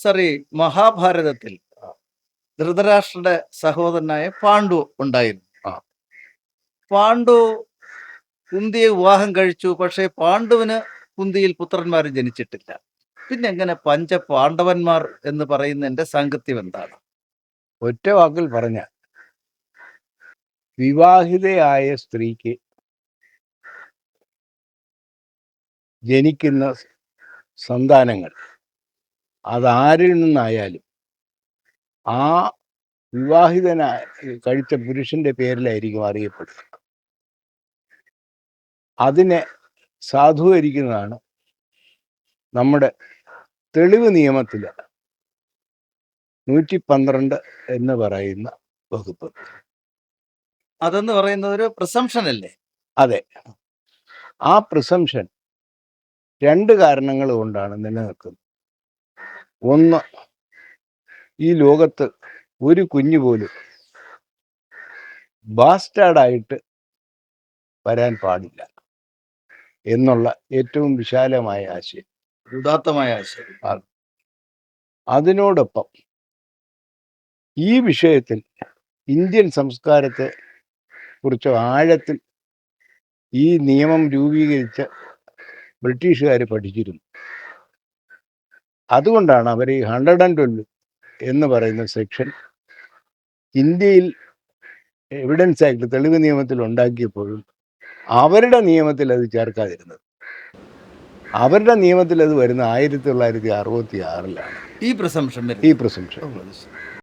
സറി മഹാഭാരതത്തിൽ ധൃതരാഷ്ട്രന്റെ സഹോദരനായ പാണ്ഡു ഉണ്ടായിരുന്നു. പാണ്ഡു കുന്തിയെ വിവാഹം കഴിച്ചു പക്ഷേ പാണ്ഡുവിന് കുന്തിയിൽ പുത്രന്മാർ ജനിച്ചിട്ടില്ല. പിന്നെ എങ്ങനെ പഞ്ച പാണ്ഡവന്മാർ എന്ന് പറയുന്നതിന്റെ സാങ്കത്യം എന്താണ്? ഒറ്റ വാക്കിൽ പറഞ്ഞ വിവാഹിതയായ സ്ത്രീക്ക് ജനിക്കുന്ന സന്താനങ്ങൾ അതാരിൽ നിന്നായാലും. ആ വിവാഹിതനായ കഴിച്ച പുരുഷന്റെ പേരിലായിരിക്കും അറിയപ്പെടുക അതിനെ സാധൂകരിക്കുന്നതാണ് നമ്മുടെ തെളിവ് നിയമത്തിൽ നൂറ്റി പന്ത്രണ്ട് എന്ന് പറയുന്ന വകുപ്പ്. അതെന്ന് പറയുന്നത് ഒരു പ്രിസംഷൻ അല്ലേ? അതെ. ആ പ്രിസംഷൻ രണ്ട് കാരണങ്ങൾ കൊണ്ടാണ് നിലനിൽക്കുന്നത്. ഒന്ന് ഈ ലോകത്ത് ഒരു കുഞ്ഞു പോലും ബാസ്റ്റാർഡായിട്ട് വരാൻ പാടില്ല എന്നുള്ള ഏറ്റവും വിശാലമായ ആശയം. ഉദാത്തമായ ആശയം. അതിനോടൊപ്പം ഈ വിഷയത്തിൽ ഇന്ത്യൻ സംസ്കാരത്തെ കുറിച്ച് ആഴത്തിൽ ഈ നിയമം രൂപീകരിച്ച ബ്രിട്ടീഷുകാർ പഠിച്ചിരുന്നു. അതുകൊണ്ടാണ് അവർ ഈ ഹൺഡ്രഡ് ആൻഡ് ട്വൽവ് എന്ന് പറയുന്ന സെക്ഷൻ ഇന്ത്യയിൽ എവിഡൻസ് ആക്ട് തെളിവ് നിയമത്തിൽ ഉണ്ടാക്കിയപ്പോഴും അവരുടെ നിയമത്തിൽ അത് ചേർക്കാതിരുന്നത്. അവരുടെ നിയമത്തിൽ അത് വരുന്ന ആയിരത്തി തൊള്ളായിരത്തി അറുപത്തി ആറിലാണ് ഈ പ്രസംഷൻ ഈ പ്രസംഷൻ